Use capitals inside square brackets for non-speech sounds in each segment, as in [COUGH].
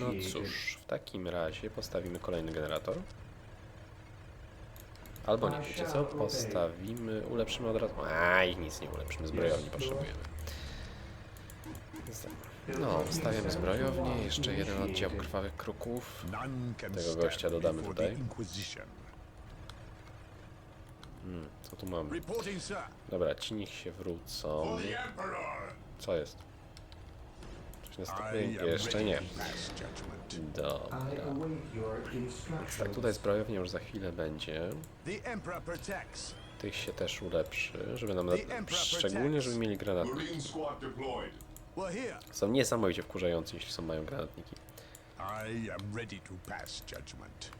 No cóż, w takim razie postawimy kolejny generator. Albo nie, wiecie co? Postawimy, ulepszymy od razu. Aj, nic nie ulepszymy, zbrojowni potrzebujemy. Z- No, ustawiamy zbrojownię, jeszcze jeden oddział krwawych kruków. Tego gościa dodamy tutaj. Hmm, co tu mamy? Dobra, ci niech się wrócą. Co jest? Jeszcze nie. Dobra. Tak, tutaj zbrojownia już za chwilę będzie. Tych się też ulepszy, żeby nam... Szczególnie, żeby mieli granatniki. Są niesamowicie wkurzający, jeśli są mają granatniki.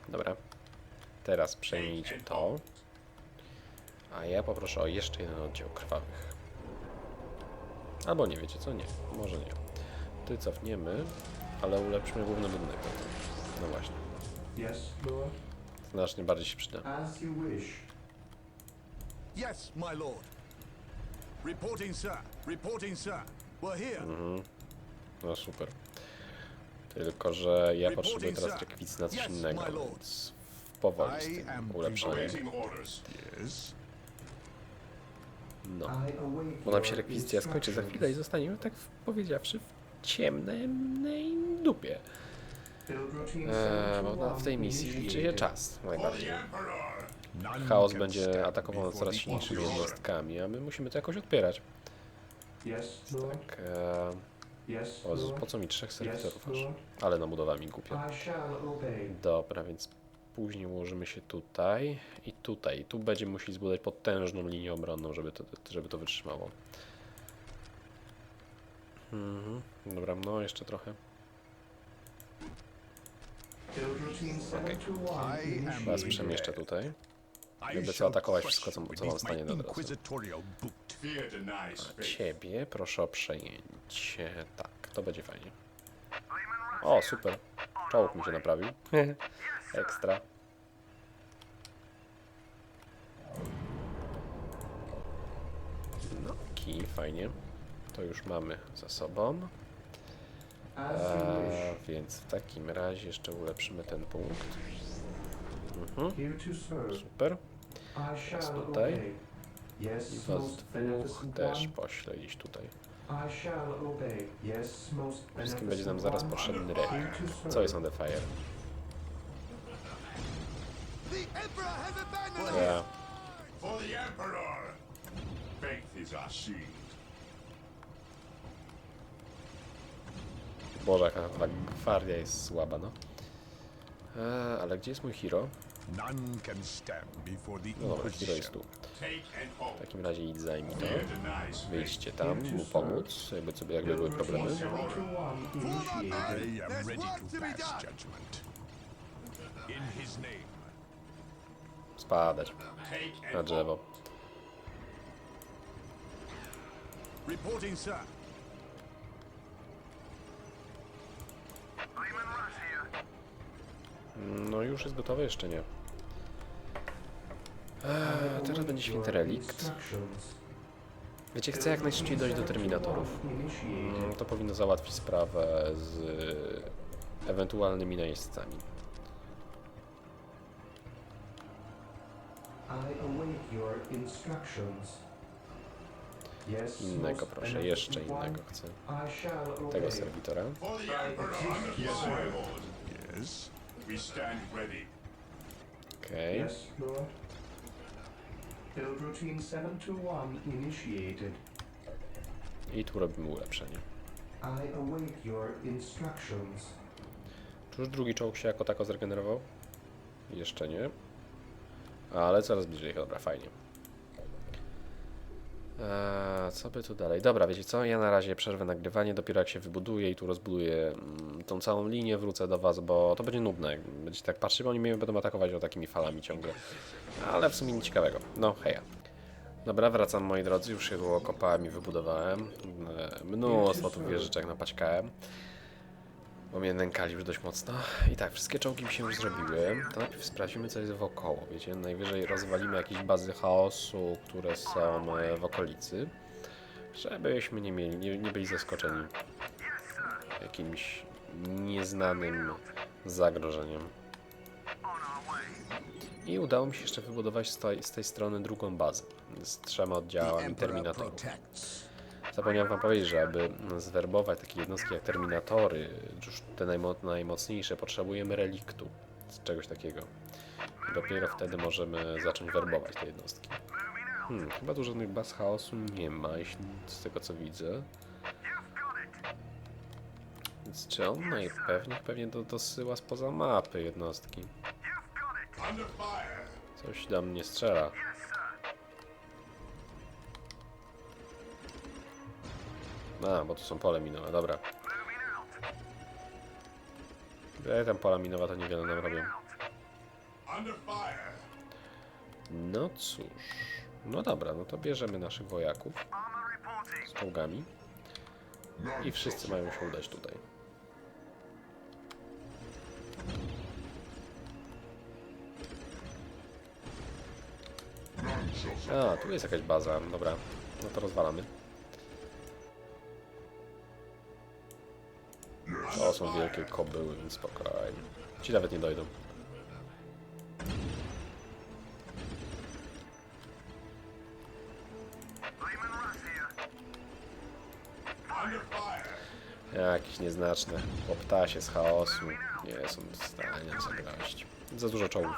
Dobra. Teraz przejmijcie to. A ja poproszę o jeszcze jeden oddział krwawych. Albo nie, wiecie co? Nie. Może nie. Ty cofniemy, ale ulepszymy główny budynek. No właśnie. Yes, Lord. Znacznie bardziej się przyda. As you wish. Yes, my lord. Reporting, sir. Reporting, sir. We're here. No super. Tylko, że ja potrzebuję teraz rekwizycji na coś innego, więc powoli z tym. Yes. No. Bo nam się rekwizycja skończy za chwilę i zostaniemy, tak powiedziawszy, w ciemnej dupie. Routine Eee, bo na, 721 w tej misji liczy się czas najbardziej. Chaos będzie atakował coraz silniejszymi jednostkami, a my musimy to jakoś odpierać. Tak, Yes, o, po co mi trzech serwitorów aż? Ale nabudowa mi głupio. Dobra, więc później ułożymy się tutaj i tutaj. Tu będziemy musieli zbudować potężną linię obronną, żeby to, żeby to wytrzymało. Mhm. Dobra, no jeszcze trochę. Build routine 721 I am Was initiated. przemieszczę tutaj. Jakby co atakować wszystko, co- co mam w stanie denies faith. Ciebie proszę o przejęcie. Tak, to będzie fajnie. O, super. Czołg mi się naprawił. [LAUGHS] Ekstra. No, kij, fajnie. To już mamy za sobą. A, wish. więc w takim razie jeszcze ulepszymy ten punkt. Mhm, super. Shall tutaj. I was dwóch też poślę iść tutaj. Wszystkim będzie nam zaraz potrzebny serve. Co jest on the fire? Ja. For the Emperor. Faith is our shield. Boże, jaka ta gwardia jest słaba, no. Eee, ale gdzie jest mój hero? No dobra, hero jest tu. W takim razie idź zajmij to. Wyjdźcie tam, mu pomóc, jakby, sobie, jakby były problemy. Routine 721 initiated. I am ready to pass judgment. In his name. Spadać na drzewo. Reporting, sir. No już jest gotowe? Jeszcze nie. Eee, teraz będzie święty relikt. Wiecie, chcę jak najszybciej dojść do terminatorów. Mm, To powinno załatwić sprawę z ewentualnymi najeźdźcami. Innego proszę, jeszcze innego chcę. Tego serwitora. Yes. We stand ready. Okej. Yes, Lord. Build routine 721 initiated. I tu robimy ulepszenie. I await your instructions. Czy już drugi czołg się jako tako zregenerował? Jeszcze nie. Ale coraz bliżej, dobra, fajnie. Eee, co by tu dalej? Dobra, wiecie co? Ja na razie przerwę nagrywanie, dopiero jak się wybuduję i tu rozbuduję mm, tą całą linię, wrócę do Was, bo to będzie nudne. Będziecie tak patrzyć, bo oni mnie będą atakować o takimi falami ciągle. Ale w sumie nic ciekawego. No, heja. Dobra, wracam moi drodzy, już się było kopałem i wybudowałem. Eee, Mnóstwo tu wieżyczek napaćkałem bo mnie nękali już dość mocno. I tak, wszystkie czołgi mi się już zrobiły. To najpierw sprawdzimy, co jest wokoło. Wiecie, najwyżej rozwalimy jakieś bazy chaosu, które są e, w okolicy, żebyśmy nie mieli, nie, nie byli zaskoczeni jakimś nieznanym zagrożeniem. I udało mi się jeszcze wybudować z tej, z tej strony drugą bazę z trzema oddziałami terminatorów. Zapomniałem wam powiedzieć, że aby zwerbować takie jednostki jak terminatory, już te najmo najmocniejsze, potrzebujemy reliktu, czegoś takiego. Dopiero wtedy możemy zacząć werbować te jednostki. Hmm, chyba tu żadnych baz chaosu nie ma, jeśli z tego co widzę. Więc czy on najpewniej pewnie do, dosyła spoza mapy jednostki? Coś do mnie strzela. A, bo tu są pole minowe, dobra. E, tam pola minowe to niewiele nam robią. No cóż. No dobra, no to bierzemy naszych wojaków z czołgami. I wszyscy mają się udać tutaj. A, tu jest jakaś baza. Dobra, no to rozwalamy. Są wielkie kobyły, więc spokojnie. Ci nawet nie dojdą. Jakieś nieznaczne poptasie z chaosu nie są w stanie zagraść. Za dużo czołgów.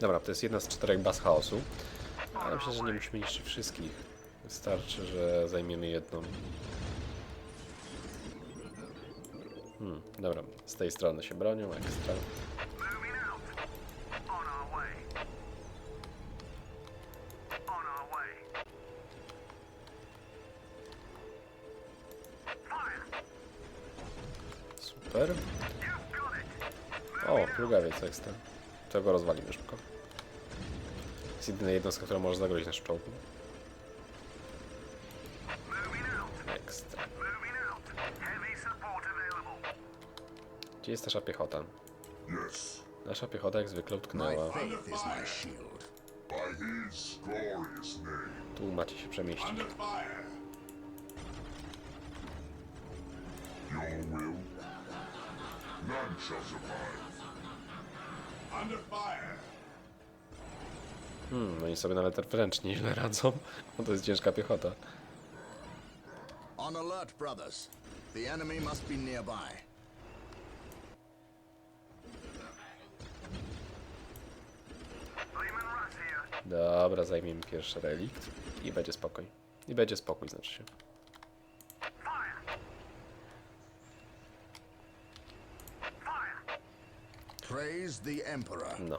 Dobra, to jest jedna z czterech baz chaosu. Ale myślę, że nie musimy niszczyć wszystkich. Wystarczy, że zajmiemy jedną. Hmm, dobra, z tej strony się bronią, ekstra. Super. O, plugawiec ekstra. To go rozwalimy szybko. Jest jedyna jednostka, która może zagrozić naszym czołgom. Ekstra. Gdzie jest nasza piechota? Nasza piechota jak zwykle utknęła. Tu macie się przemieścić. Under fire. Hmm, no i sobie nawet wręcz nieźle radzą. No to jest ciężka piechota. On alert, brothers. The enemy must be nearby. Dobra, zajmiemy pierwszy relikt i będzie spokój. I będzie spokój, znaczy się. Praise the Emperor. No.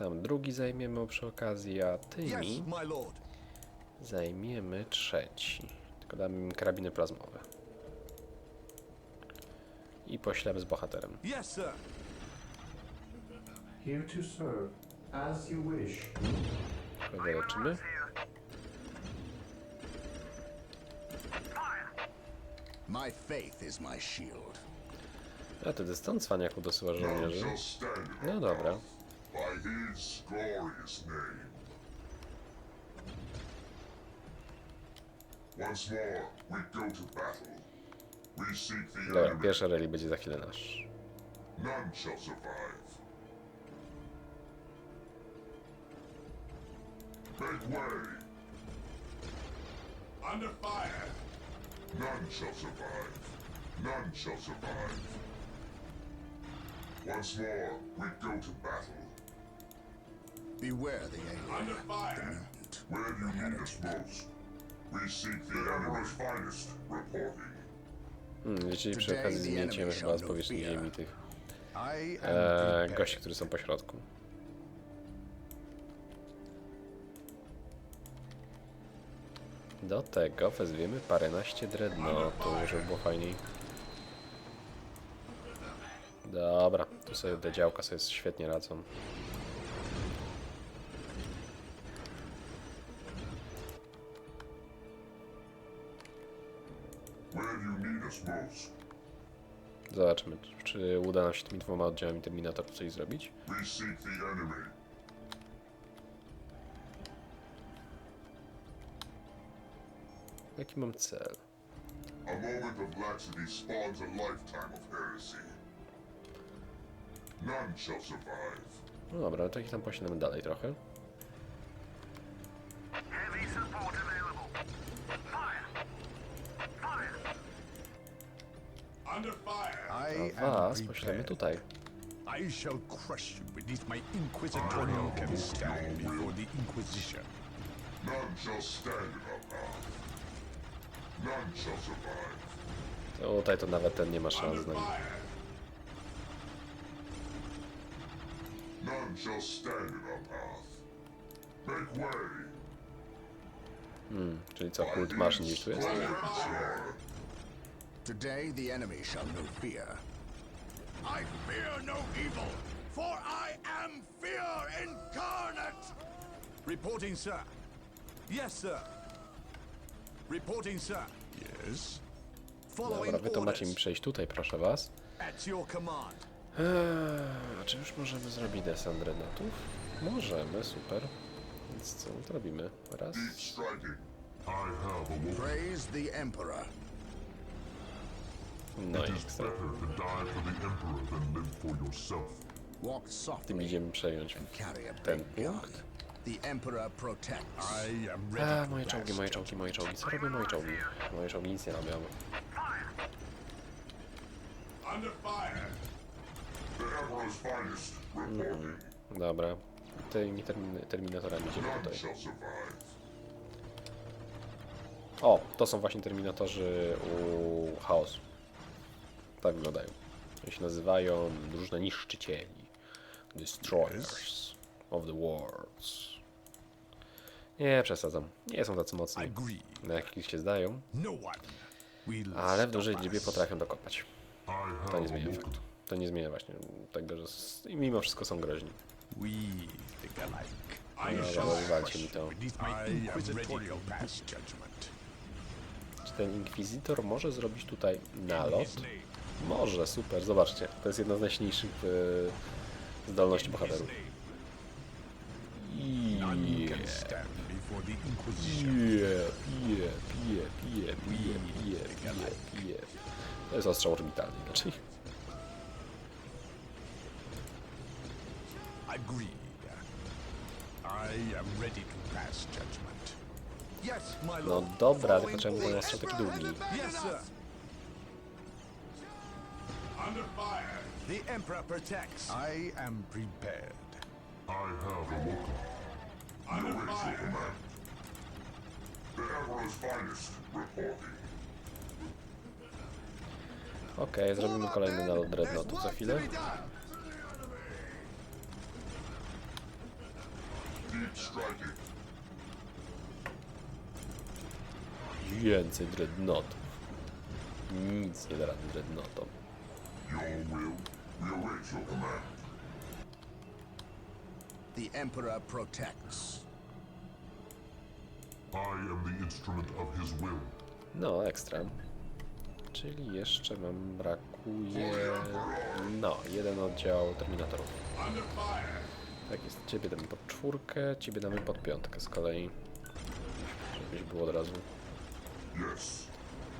Tam drugi zajmiemy przy okazji, a tymi zajmiemy trzeci. Tylko damy im karabiny plazmowe. I poślemy z bohaterem. Yes, sir. Here to serve, as you wish. Wyleczymy. My faith is my shield. A ty dystans cwaniaku dosyła żołnierzy. No dobra. Path by his glorious name. Once more, we go to battle. We seek the Dobra, enemy. pierwszy reli będzie za chwilę nasz. None shall survive. Make way. Under fire. None shall survive. None shall survive. Once more, we go to battle. Beware the Under alien, fire. the mutant. Where do you need us most? We seek the Emperor's finest reporting. Hmm, czyli przy okazji enemy chyba z powierzchni ziemi tych I am e, gości, którzy są po środku. Do tego wezwiemy paręnaście dreadnoughtów, żeby było fajniej. Dobra, tu sobie te działka sobie świetnie radzą. Zobaczmy, czy uda nam się tymi dwoma oddziałami Terminatorów coś zrobić. Jaki mam cel? No dobra, to ich tam posiadamy dalej trochę. A am was poślemy tutaj. I shall crush you beneath my inquisitorial can stand before the Inquisition. None shall stand in our path. None shall survive. Tutaj to nawet ten nie ma szans nami. Fire! None shall stand in our path. Make way! Hmm, czyli co, kult maszyn gdzieś tu jest? Today the enemy shall know fear. I fear no evil, for I am fear incarnate! Reporting, sir. Yes, sir. Reporting, sir. Yes. Following Dobra, wy to macie mi orders. przejść tutaj, proszę was. At your command. Eee, czy już możemy zrobić desant dreadnoughtów? Możemy, super. Więc co to robimy? Raz. Striking. I have awoken. Praise the Emperor. No i ekstra. to die for the Emperor than live for yourself. Walk Tym softly idziemy przejąć and carry a ten punkt. The Emperor protects. I am ready A, to moje czołgi, moje czołgi, moje czołgi. Co robią moje czołgi? Moje czołgi nic nie robią. Under fire! The Emperor's finest reporting. Dobra. Tymi termin terminatorami idziemy tutaj. O, to są właśnie terminatorzy u chaosu. Tak wyglądają. Oni się nazywają drużyna niszczycieli. Destroyers of the Worlds. Nie, przesadzam. Nie są tacy mocni, na jakich się zdają, No ale w dużej liczbie potrafią dokopać. To nie zmienia faktu. To nie zmienia właśnie tego, że mimo wszystko są groźni. No, mi to. Czy ten Inkwizytor może zrobić tutaj nalot? Może, super, zobaczcie. To jest jedna z najsilniejszych e, zdolności bohaterów. Pije, pije, pije, pije, pije, pije, pije, pije, pije. To jest ostrzał orbitalny inaczej. Agreed. I am ready to pass judgment. No dobra, tylko czemu ten ostrzał taki długi? The Emperor protects. I am prepared. I have. Under fire! command. The Emperor's finest reporting. Okej, zrobimy kolejny nalot dreadnoughtów za chwilę. Deep striking. Więcej dreadnoughtów. Nic nie da rady dreadnoughtom. Your will. Await your command. The Emperor protects. I am the instrument of his will. No, ekstra. Czyli jeszcze nam brakuje... No, jeden oddział Terminatorów. Under fire! Tak jest, ciebie damy pod czwórkę, ciebie damy pod piątkę z kolei. Żebyś było od razu. Yes.